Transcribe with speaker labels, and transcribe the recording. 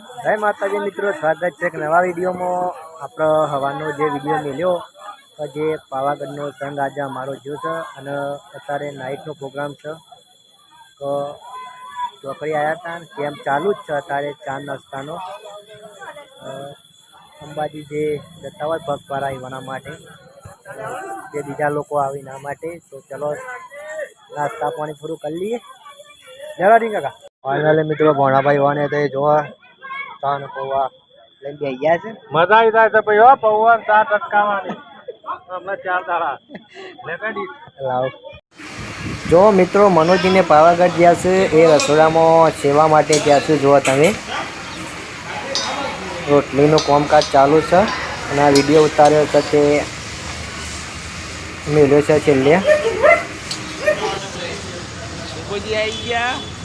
Speaker 1: જય માતાજી મિત્રો, સ્વાગત છે એક નવા વિડીયોમાં. આપણો હવાનો જે વીડિયો મળ્યો જે પાવાગઢનો સંઘ આજે અમારો જો છે અને અત્યારે નાઇટનો પ્રોગ્રામ છે. તો ચોકડી આવ્યા હતા કેમ ચાલુ જ છે અત્યારે ચાર નાસ્તાનો. અંબાજી જે જતા હોય પગપારા એવાના માટે, જે બીજા લોકો આવે એના માટે, તો ચલો નાસ્તા પાણી પૂરું કરી લઈએ. જરા ફાઇનલી મિત્રો, ભોણાભાઈ વાને તે જોવા ને પૌવા લઈ બે ગયા છે.
Speaker 2: મજા આવી જાય છે ભાઈ હો પૌવા ચા ટટકાવાની હમણાં ચાર દાડા.
Speaker 1: લાવ. જો મિત્રો મનોજીને પાવાગઢ ગયા છે એ રસોડામાં સેવા માટે ગયા છે જુઓ તમે. રોટલીનું કામકાજ ચાલુ છે અને આ વીડિયો ઉતાર્યો છે તે મેળ્યો છે છેલ્લે.
Speaker 2: આવી ગયા.